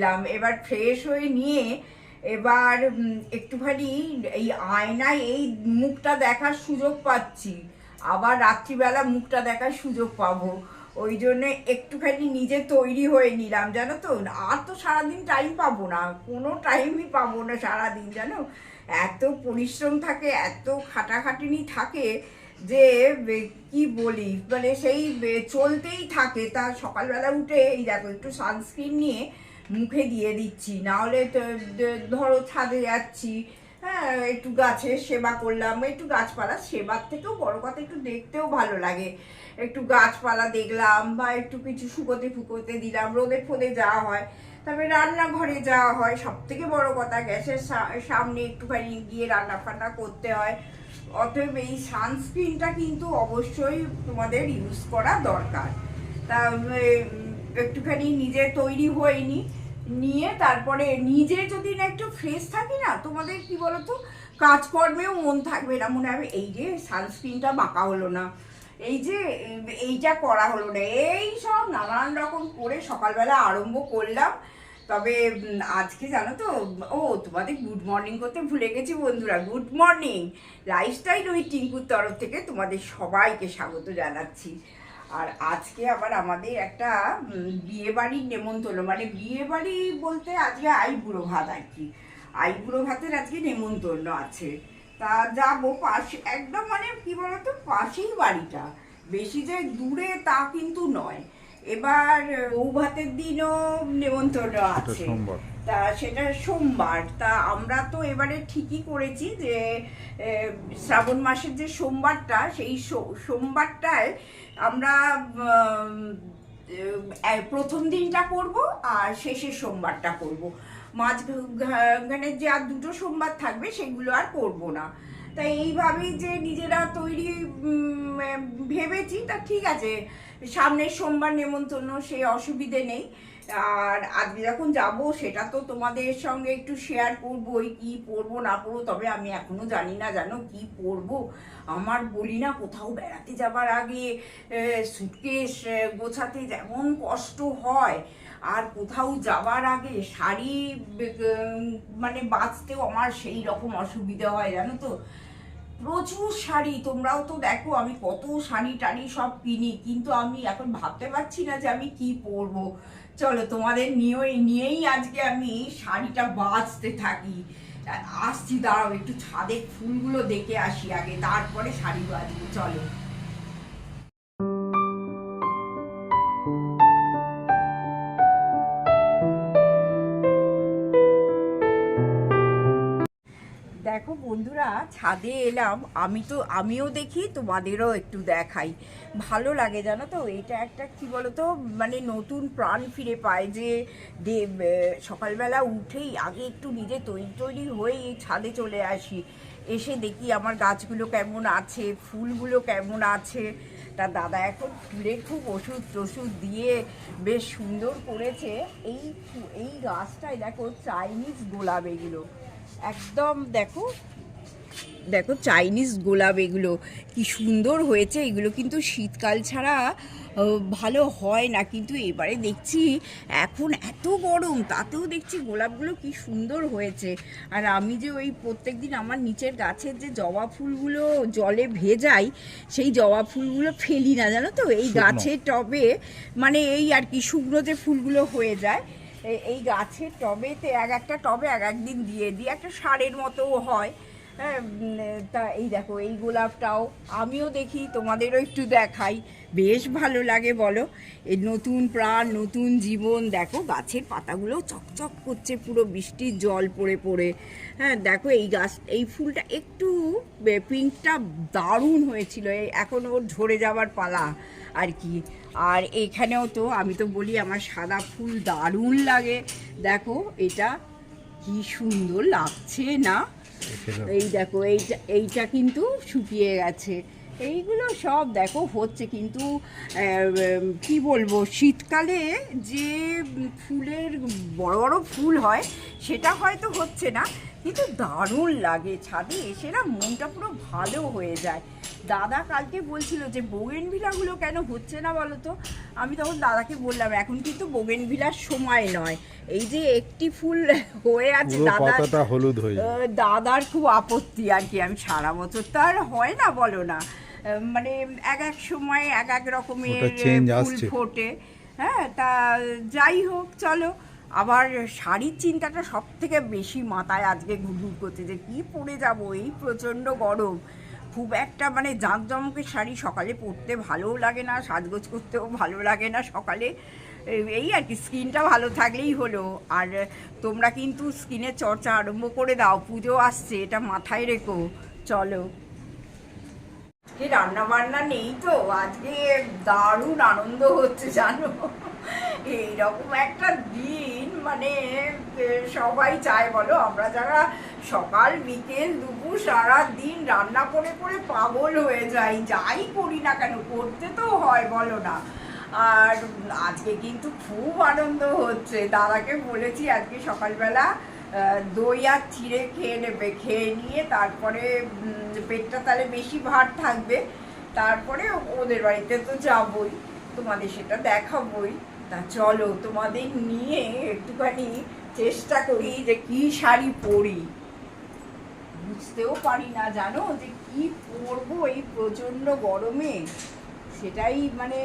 নিলাম এবার ফ্রেশ হয়ে নিয়ে এবার একটুখানি এই আয়নায় এই মুখটা দেখার সুযোগ পাচ্ছি। আবার রাত্রিবেলা মুখটা দেখার সুযোগ পাবো। ওই জন্য একটুখানি নিজে তৈরি হয়ে নিলাম, জানো তো? আর তো সারাদিন টাইম পাবো না। কোনো টাইমই পাবো না সারাদিন, জানো? এত পরিশ্রম থাকে, এত খাটাখাটুনি থাকে যে কি বলি? মানে সেই চলতেই থাকে। তা সকালবেলা উঠে এই দেখো, একটু সানস্ক্রিন নিয়ে মুখে দিয়ে দিচ্ছি, নাহলে ধরো ছাদে যাচ্ছি হ্যাঁ একটু গাছের সেবা করলাম, একটু গাছপালা সেবার থেকেও বড় কথা, একটু দেখতেও ভালো লাগে। একটু গাছপালা দেখলাম বা একটু কিছু শুকোতে ফুকোতে দিলাম, রোদে ফোদে যাওয়া হয়, তারপরে রান্নাঘরে যাওয়া হয় সব থেকে বড় কথা গ্যাসের সামনে একটুখানি গিয়ে রান্না ফান্না করতে হয়। অতএব এই সানস্ক্রিনটা কিন্তু অবশ্যই তোমাদের ইউজ করা দরকার। তা একটুখানি নিজে তৈরি হয়নি নিয়ে তারপরে নিজে যদি না একটু ফ্রেশ থাকি না, তোমাদের কি বলতো? কাজকর্মেও মন থাকবে না। মনে হবে, এই যে সানস্ক্রিনটা বাঁকা হলো না। এই যে, এইটা করা হলো না। এই সব নানান রকম করে সকালবেলা আরম্ভ করলাম। তবে আজকে জানো তো, ও, তোমাদের গুড মর্নিং করতে ভুলে গেছি বন্ধুরা। গুড মর্নিং লাইফস্টাইল ওই টিঙ্কুর তরফ থেকে তোমাদের সবাইকে স্বাগত জানাচ্ছি। আর আজকে আবার আমাদের একটা বিয়ে বাড়ির নেমন্তন্ন। মানে বিয়ে বাড়ি বলতে আজকে আইবুড়ো ভাত আর কি। আইবুড়ো ভাতের আজকে নেমন্তন্ন আছে। তা যাব পাশে একদম মানে কি বলতো পাশেই বাড়িটা। বেশি যে দূরে তা কিন্তু নয়। এবার বউ ভাতের দিনও নেমন্তন্ন আছে। তা সেটা সোমবার। তা আমরা তো এবারে ঠিকই করেছি যে শ্রাবণ মাসের যে সোমবারটা, সেই সোমবারটায় আমরা প্রথম দিনটা করব আর শেষের সোমবারটা করব। মাঝখানে যে আর দুটো সোমবার থাকবে, সেগুলো আর করব না। তা এইভাবেই যে নিজেরা তৈরি ভেবেছি, তা ঠিক আছে। সামনের সোমবার নেমন্তন্ন, সে অসুবিধে নেই। আর আজকে যখন যাব, সেটা তো তোমাদের সঙ্গে একটু শেয়ার করবোই, কি পরবো, না পরবো, তবে আমি এখনও জানি না জানো কি পরবো। আমার বলি না কোথাও বেড়াতে যাবার আগে সুটকেস গোছাতে যেমন কষ্ট হয়, আর কোথাও যাবার আগে শাড়ি মানে বাঁচতেও আমার সেই রকম অসুবিধা হয়, জানো তো। প্রচুর শাড়ি, তোমরাও তো দেখো, আমি কত শাড়ি টাড়ি সব কিনি, কিন্তু আমি এখন ভাবতে পারছি না যে আমি কি পরবো। চলো তোমাদের নিয়ে নিয়েই আজকে আমি শাড়িটা বাঁচতে থাকি। আসছি, দাঁড়াও, একটু ছাদে ফুলগুলো দেখে আসি আগে, তারপরে শাড়ি বাঁচবো, চলো। ছাদে এলাম, আমি তো, আমিও দেখি, তোমাদেরও একটু দেখাই। ভালো লাগে, জানো তো? এটা একটা, কি বলতো মানে নতুন প্রাণ ফিরে পায় যে সকালবেলা উঠেই আগে একটু নিজে তৈরি তৈরি হয়েই ছাদে চলে আসি। এসে দেখি আমার গাছগুলো কেমন আছে, ফুলগুলো কেমন আছে। তা দাদা এখন ফুলের খুব ওষুধ টষুধ দিয়ে বেশ সুন্দর করেছে। এই এই গাছটায় দেখো চাইনিজ গোলাপ এগুলো। একদম দেখো দেখো চাইনিজ গোলাপ এগুলো কি সুন্দর হয়েছে এগুলো। কিন্তু শীতকাল ছাড়া ভালো হয় না। কিন্তু এবারে দেখছি এখন এত গরম তাতেও দেখছি গোলাপগুলো কি সুন্দর হয়েছে। আর আমি যে ওই প্রত্যেক দিন আমার নিচের গাছের যে জবা ফুলগুলো জলে ভেজাই সেই জবা ফুলগুলো ফেলি না জানো তো? এই গাছের টবে মানে এই আর কি শুকনো যে ফুলগুলো হয়ে যায় এই গাছের টবেতে এক একটা টবে এক একদিন দিয়ে দিই একটা সারের মতো হয়। তা এই দেখো, এই গোলাপটাও আমিও দেখি, তোমাদেরও একটু দেখাই। বেশ ভালো লাগে, বলো। এই নতুন প্রাণ, নতুন জীবন, দেখো, গাছের পাতাগুলো চকচক করছে, পুরো বৃষ্টির জল পড়ে পড়ে। হ্যাঁ দেখো, এই গাছ, এই ফুলটা একটু পিঙ্কটা দারুণ হয়েছিল এই এখন ওর ঝরে যাওয়ার পালা আর কি। আর এখানেও তো, আমি তো বলি, আমার সাদা ফুল দারুণ লাগে। দেখো, এটা কি সুন্দর লাগছে না? এই দেখো, এইটা এইটা কিন্তু শুকিয়ে গেছে। এইগুলো সব দেখো হচ্ছে কিন্তু কি বলব, শীতকালে যে ফুলের, বড় বড় ফুল হয়, সেটা হয়তো হচ্ছে না, কিন্তু দারুণ লাগে। ছাদে এসে না মনটা পুরো ভালো হয়ে যায়। দাদা কালকে বলছিল যে বোগেন ভিলাগুলো কেন হচ্ছে না বলো তো? আমি তখন দাদাকে বললাম এখন কিন্তু বোগেন ভিলার সময় নয়। এই যে একটি ফুল হয়ে আছে দাদা হলুদ হয়ে দাদার খুব আপত্তি আর কি আমি সারা বছর তো আর হয় না বলো না। মানে এক এক সময় এক এক রকমের ফুল ফোটে। হ্যাঁ তা যাই হোক চলো। আবার শাড়ির চিন্তাটা সব থেকে বেশি মাথায় আজকে ঘুরঘুর করছে যে কি পরে যাব এই প্রচণ্ড গরম। খুব একটা মানে জাঁকজমকের শাড়ি সকালে পরতে ভালোও লাগে না, সাজগোজ করতেও ভালো লাগে না সকালে। এই- আর কি, স্কিনটা ভালো থাকলেই হলো। আর তোমরা কিন্তু স্কিনের চর্চা আরম্ভ করে দাও, পুজো আসছে, এটা মাথায় রেখো। চলো। আজকে রান্না বান্না নেই তো, আজকে দারুণ আনন্দ হচ্ছে, জানো? এইরকম একটা দিন। মানে সবাই চায় বলো, আমরা যারা সকাল, বিকেল, দুপুর, সারা দিন রান্না করে করে পাগল হয়ে যাই যাই করি না কেন, করতে তো হয়, বলো না। আর আজকে কিন্তু খুব আনন্দ হচ্ছে। দাদাকে বলেছি আজকে সকালবেলা দই আর চিড়ে খেয়ে নেবে, খেয়ে নিয়ে তারপরে পেটটা তাহলে বেশি ভার থাকবে। তারপরে ওদের বাড়িতে তো যাবই, তোমাদের সেটা দেখাবই। তা চলো তোমাদের নিয়ে একটুখানি চেষ্টা করি যে কি শাড়ি পরি। বুঝতেও পারি না জানো যে কি পরবো এই প্রচণ্ড গরমে? সেটাই মানে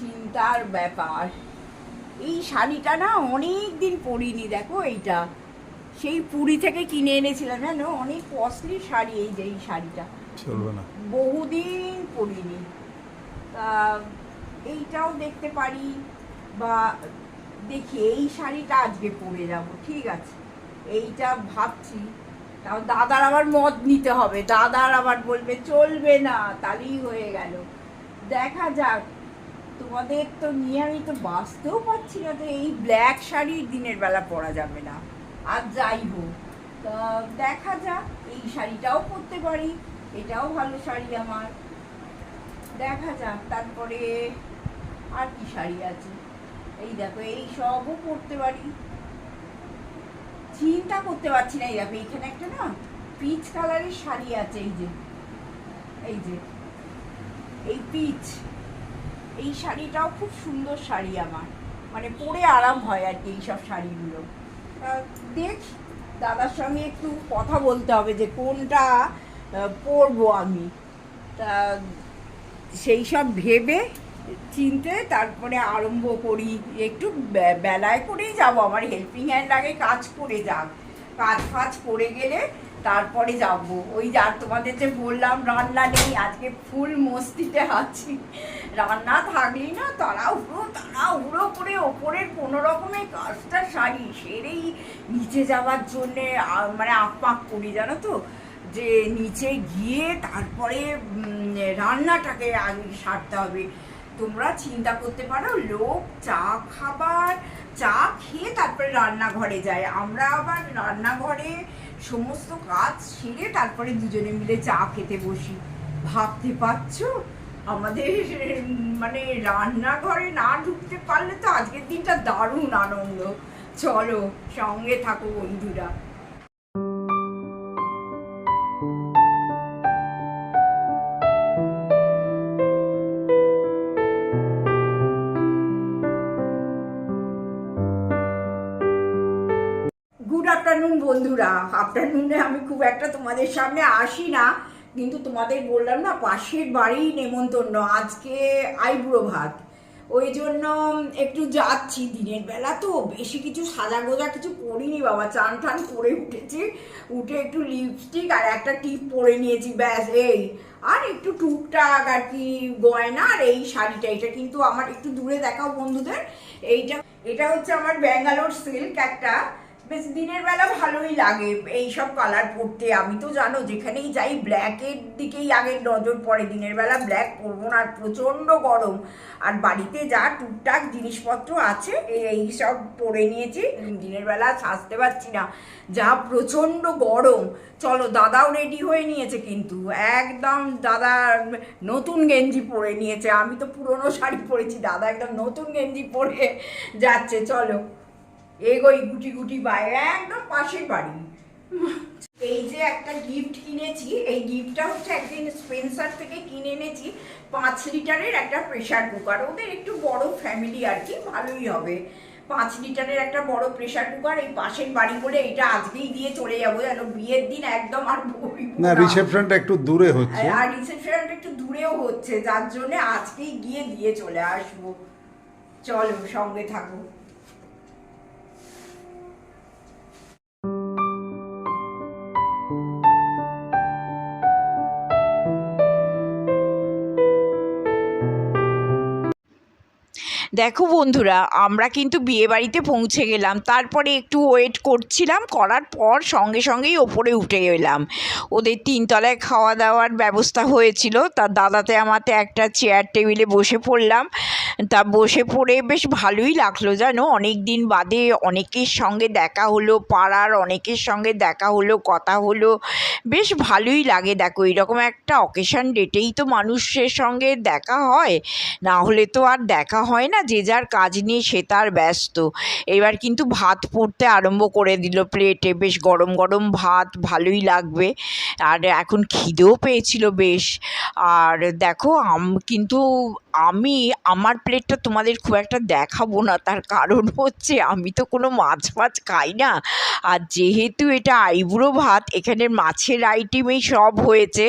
চিন্তার ব্যাপার। এই শাড়িটা না অনেক দিন পরিনি দেখো এইটা। সেই পুরী থেকে কিনে এনেছিলাম জানো? অনেক কস্টলি শাড়ি এই যে এই শাড়িটা। চলবে না। বহুদিন পরিনি। তা এইটাও দেখতে পারি। বা দেখি এই শাড়িটা আজকে পরে যাব, ঠিক আছে। এইটা ভাবছি। তাও দাদার আবার মদ নিতে হবে। দাদার আবার বলবে, চলবে না। তাহলেই হয়ে গেল। দেখা যাক। তোমাদের তো নিয়ে আমি তো বাঁচতেও পারছি না তো এই ব্ল্যাক শাড়ি দিনের বেলা পরা যাবে না। আর যাই হোক দেখা যাক। এই শাড়িটাও পরতে পারি। এটাও ভালো শাড়ি আমার। দেখা যাক, তারপরে আর কি শাড়ি আছে? এই দেখো, এই সবও পরতে পারি। চিন্তা করতে পারছি না, এই দেখো, এইখানে একটা না পিচ কালারের শাড়ি আছে, এই যে এই যে, এই পিচ এই শাড়িটাও খুব সুন্দর শাড়ি আমার। মানে পরে আরাম হয় আর কি এইসব শাড়িগুলো। দেখি, দাদার সঙ্গে একটু কথা বলতে হবে যে কোনটা পরবো আমি। তা, সেই সব ভেবে চিনতে, তারপরে আরম্ভ করি। একটু বেলায় করেই যাব। আমার হেল্পিং হ্যান্ড আগে কাজ করে যাক। কাজ ফাজ করে গেলে তারপরে যাব। ওই যে আর তোমাদের যে বললাম, রান্না নেই। আজকে ফুল মস্তিতে আছি। রান্না থাকলেই না তাড়াহুড়ো তাড়াহুড়ো করে ওপরের কোনো রকমের কাজটা সারি, সেরেই নিচে যাওয়ার জন্যে মানে আপাক করি, জানো তো? যে নিচে গিয়ে তারপরে রান্নাটাকে আগে সারতে হবে। তোমরা চিন্তা করতে পারো, লোক, চা খাবার, চা খেয়ে তারপরে রান্নাঘরে যায়। আমরা আবার রান্নাঘরে সমস্ত কাজ সেরে তারপরে দুজনে মিলে চা খেতে বসি। ভাবতে পারছ? আমাদের মানে রান্নাঘরে না ঢুকতে পারলে তো আজকের দিনটা দারুণ আনন্দ। চলো সঙ্গে থাকো বন্ধুরা। আফটারনুন বন্ধুরা। আফটারনুনে আমি খুব একটা তোমাদের সামনে আসি না, কিন্তু তোমাদের বললাম না, পাশের বাড়ি নেমন্তন্ন। আজকে আইবুড়ো ভাত। ওই জন্য একটু যাচ্ছি দিনের বেলা তো, বেশি কিছু সাজা গোজা কিছু করিনি বাবা। চান টান করে উঠেছি, উঠে একটু লিপস্টিক আর একটা টিপ পরে নিয়েছি, ব্যাস, এই। আর একটু টুকটাক আর কি গয়না আর এই শাড়িটা। এটা কিন্তু আমার একটু দূরে দেখাও বন্ধুদের। এইটা, এটা হচ্ছে আমার ব্যাঙ্গালোর সিল্ক একটা। বেশ দিনের বেলা ভালোই লাগে এই সব কালার পরতে আমি তো জানো, যেখানেই যাই ব্ল্যাকের দিকেই আগে নজর পড়ে দিনের বেলা ব্ল্যাক পরবো না, আর প্রচণ্ড গরম। আর বাড়িতে যা টুকটাক জিনিসপত্র আছে, এই- সব পরে নিয়েছি। দিনের বেলা সাজতে পারছি না। যা প্রচণ্ড গরম। চলো, দাদাও রেডি হয়ে নিয়েছে কিন্তু। একদম দাদা নতুন গেঞ্জি পরে নিয়েছে। আমি তো পুরনো শাড়ি পরেছি, দাদা একদম নতুন গেঞ্জি পরে যাচ্ছে, চলো। এগোই গুটি গুটি বাইরে একদম পাশের বাড়ি। এই যে একটা গিফট কিনেছি এই গিফটটা হচ্ছে একদিন স্পেন্সার থেকে কিনে এনেছি পাঁচ লিটারের একটা প্রেসার কুকার ওদের একটু বড় ফ্যামিলি আর কি ভালোই হবে। পাঁচ লিটারের একটা বড় প্রেসার কুকার এই পাশের বাড়ি বলে এটা আজকেই দিয়ে চলে যাব যেন বিয়ের দিন একদম আর না। রিসেপশনটা একটু দূরে হচ্ছে। আর রিসেপশনটা একটু দূরেও হচ্ছে যার জন্য আজকেই গিয়ে দিয়ে চলে আসব। চলো সঙ্গে থাকো। দেখো বন্ধুরা, আমরা কিন্তু বিয়ে বাড়িতে পৌঁছে গেলাম। তারপরে একটু ওয়েট করছিলাম, করার পর সঙ্গে সঙ্গেই ওপরে উঠে এলাম ওদের তিনতলায় খাওয়া দাওয়ার ব্যবস্থা হয়েছিল। তার দাদাতে আমাতে একটা চেয়ার টেবিলে বসে পড়লাম। তা বসে পড়ে বেশ ভালোই লাগল জানো। অনেক দিন বাদে অনেকের সঙ্গে দেখা হলো, পাড়ার অনেকের সঙ্গে দেখা হলো, কথা হলো। বেশ ভালোই লাগে দেখো এরকম একটা অকেশন ডেটেই তো মানুষের সঙ্গে দেখা হয়। না হলে তো আর দেখা হয় না। যে যার কাজ নিয়ে সে তার ব্যস্ত। এবার কিন্তু ভাত পড়তে আরম্ভ করে দিল প্লেটে বেশ গরম গরম ভাত, ভালোই লাগবে। আর এখন খিদেও পেয়েছিল বেশ। আর দেখো, আম কিন্তু আমি আমার প্লেটটা তোমাদের খুব একটা দেখাবো না, তার কারণ হচ্ছে আমি তো কোনো মাছ ফাছ খাই না। আর যেহেতু এটা আইবুড়ো ভাত এখানে মাছের আইটেমেই সব হয়েছে।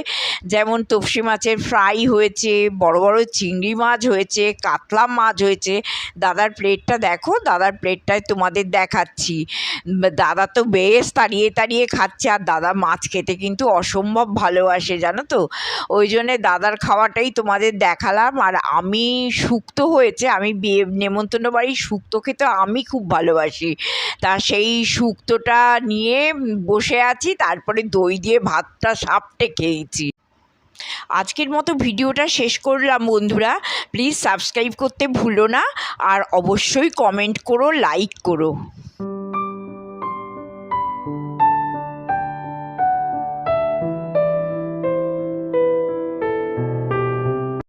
যেমন তপসি মাছের ফ্রাই হয়েছে, বড় বড় চিংড়ি মাছ হয়েছে, কাতলা মাছ হয়েছে। দাদার প্লেটটা দেখো, দাদার প্লেটটায় তোমাদের দেখাচ্ছি। দাদা তো বেশ তাড়িয়ে তাড়িয়ে খাচ্ছে, আর দাদা মাছ খেতে কিন্তু অসম্ভব ভালোবাসে, জানো তো? ওই জন্যে দাদার খাওয়াটাই তোমাদের দেখালাম, আর আমি শুক্তো হয়েছে, আমি বিয়ে, নেমন্তন্ন বাড়ির শুক্তো খেতে আমি খুব ভালোবাসি। তা সেই শুক্তোটা নিয়ে বসে আছি, তারপরে দই দিয়ে ভাতটা সাপটে খেয়েছি। আজকের মতো ভিডিওটা শেষ করলাম বন্ধুরা। প্লিজ সাবস্ক্রাইব করতে ভুলো না, আর অবশ্যই কমেন্ট করো, লাইক করো।